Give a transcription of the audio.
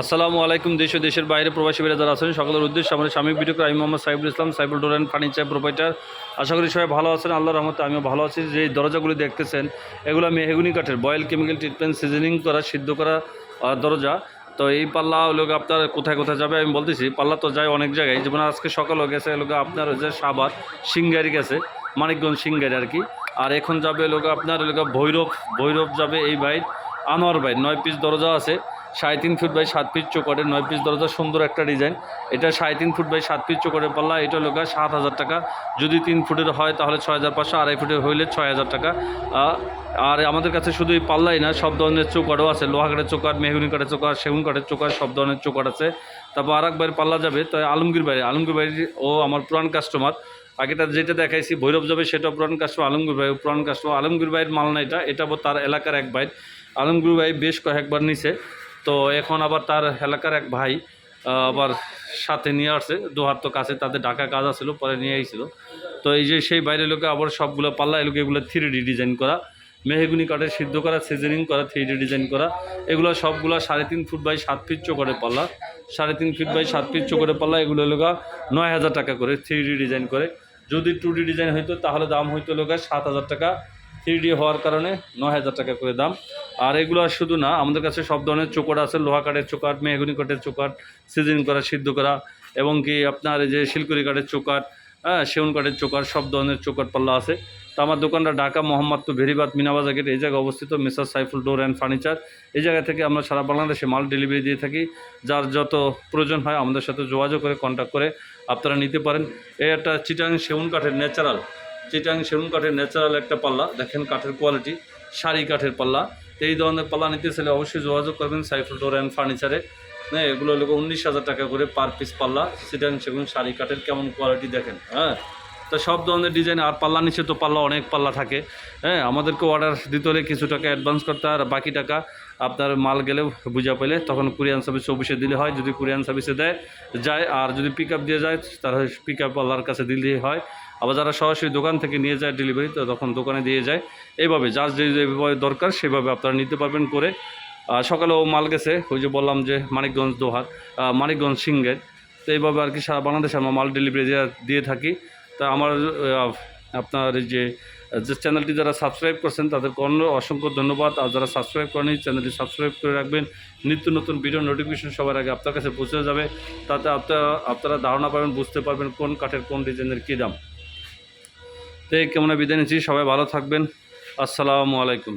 আসসালামু আলাইকুম, দেশ ও দেশের বাইরে প্রবাসী বেড়ে যারা আছেন, সকলের উদ্দেশ্যে আমাদের স্বামী ভিডিও আমি Mohammad Saibul Islam Saibul door and furniture proprietor. আশা করি সবাই ভালো আছেন আল্লাহ রহমতে আমিও ভালো আছি। যে দরজাগুলি দেখতেছেন, এগুলো মেহগুনি কাঠের, বয়েল কেমিক্যাল ট্রিটমেন্ট, সিজনিং করা, সিদ্ধ করা দরজা। তো এই পাল্লা লোক আপনার কোথায় কোথায় যাবে আমি বলতেছি, পাল্লা তো যায় অনেক জায়গায়। যেমন আজকে সকালেও গেছে লোক আপনার যে সাবার সিঙ্গারি গেছে, মানিকগঞ্জ সিঙ্গারি আর কি। আর এখন যাবে লোক আপনার লোক ভৈরব ভৈরব যাবে এই বাইর, আনোয়ার ভাই নয় পিস দরজা আছে। সাড়ে তিন ফুট বাই সাত পিস চোকরের নয় পিস দরজা, সুন্দর একটা ডিজাইন এটা সাড়ে তিন ফুট বাই সাত পিস চোকরের পাল্লা, এটা লোক সাত হাজার টাকা। যদি তিন ফুটের হয় তাহলে ছয় হাজার পাঁচশো, আড়াই ফুটের হইলে ছয় হাজার টাকা। আর আমাদের কাছে শুধু এই পাল্লাই না, সব ধরনের চোকারও আছে। লোহা কাঠের চোকার মেহগুনি কাঠের চোকার সেগুন কাঠের চোকার সব ধরনের চোকার আছে। তারপর আর একবার পাল্লা যাবে, তো আলমগীর বাড়ি। আলমগীর বাড়ি ও আমার পুরান কাস্টমার আগেটা যেটা দেখাইছি, ভৈরব যাবে সেটা পুরান কাস্টমার আলমগীর ভাই পুরান কাস্টমার আলমগীর ভাইয়ের মাল না এটা এটা তার এলাকার এক ভাই আলমগীর ভাই বেশ কয়েকবার নিছে। তো এখন আবার তার এলাকার এক ভাই আবার সাথে নিয়ে আসছে। দোহার তো কাছে তাদের ঢাকা কাজ আসছিল পরে নিয়ে আইছিল। তো এই যে সেই বাইরের লোকে আবার সবগুলো পাল্লা এলোকে এগুলো থ্রি ডি ডিজাইন করা, মেহেগুনি কাঠের সিদ্ধ করা, সিজনিং করা থ্রি ডি ডিজাইন করা, এগুলো সবগুলো সাড়ে তিন ফুট বাই সাত ফিট চোখরে পাল্লা, সাড়ে তিন ফিট বাই সাত ফিট চোখরে পাল্লা, এগুলো লোকা নয় হাজার টাকা করে থ্রি ডি ডিজাইন করে। যদি টু ডি ডিজাইন হইতো, তাহলে দাম হইতো লোকা সাত হাজার টাকা। থ্রি ডি হওয়ার কারণে নয় হাজার টাকা করে দাম। আর এগুলো শুধু না, আমাদের কাছে সব ধরনের চোকাট আছে, লোহা কাঠের চোকাট মেহগুনি কাঠের চোকাট সিজন করা, সিদ্ধ করা, এবং কি আপনার যে শিলকুড়ি কাঠের চোকাট হ্যাঁ সেউন কাঠের চোকাট সব ধরনের চোকাট পাল্লা আছে। তো আমার দোকানটা ঢাকা মোহাম্মদপুর ভেরিবাদ মিনাবাজার গেট এই জায়গায় অবস্থিত messrs Saiful door and furniture. এই জায়গা থেকে আমরা সারা বাংলাদেশে মাল ডেলিভারি দিয়ে থাকি। যার যত প্রয়োজন হয় আমাদের সাথে যোগাযোগ করে কন্ট্যাক্ট করে আপনারা নিতে পারেন। এই একটা চিটাং সেউন কাঠের ন্যাচারাল চিটাং সেউন কাঠের ন্যাচারাল একটা পাল্লা, দেখেন কাঠের কোয়ালিটি শাড়ি কাঠের পাল্লা। এই ধরনের পাল্লা নিতে চাইলে অবশ্যই যোগাযোগ করবেন সাইফুল ডোর অ্যান্ড ফার্নিচারে। হ্যাঁ এগুলো হলো উনিশ হাজার টাকা করে পার পিস পাল্লা। সেটা সেগুন শাড়ি কাঠের কেমন কোয়ালিটি দেখেন হ্যাঁ? তো সব ধরনের ডিজাইন আর পাল্লা নিচে তো পাল্লা অনেক পাল্লা থাকে। হ্যাঁ আমাদেরকে অর্ডার দিতে হলে কিছু টাকা অ্যাডভান্স করতে আর বাকি টাকা আপনার মাল গেলে বুঝা পেলে তখন কুরিয়ান সার্ভিস অফিসে দিলে হয়। যদি কুরিয়ান সার্ভিসে দেয়, যায়, আর যদি পিক আপ দিয়ে যায়, তাহলে পিক আপ পাল্লার কাছে দিলে হয়। আবার যারা সরাসরি দোকান থেকে নিয়ে যায় ডেলিভারি তো তখন দোকানে দিয়ে যায়। এইভাবে যার যেভাবে দরকার, সেভাবে আপনারা নিতে পারবেন করে। সকালেও মাল গেছে, ওই যে বললাম যে মানিকগঞ্জ দোহার মানিকগঞ্জ সিঙ্গের তো এইভাবে আর কি সারা বাংলাদেশে আমরা মাল ডেলিভারি দিয়ে থাকি। তা আমার আপনার এই যে যে চ্যানেলটি যারা সাবস্ক্রাইব করছেন, তাদেরকে অন্য অসংখ্য ধন্যবাদ। আর যারা সাবস্ক্রাইব করেনি, চ্যানেলটি সাবস্ক্রাইব করে রাখবেন। নিত্য নতুন ভিডিও নোটিফিকেশন সবার আগে আপনার কাছে পৌঁছে যাবে। তাতে আপনারা আপনারা ধারণা পাবেন, বুঝতে পারবেন কোন কাঠের, কোন ডিজাইনের কী দাম। তো এই কেমন বিদায় নিচ্ছি। সবাই ভালো থাকবেন। আসসালামু আলাইকুম।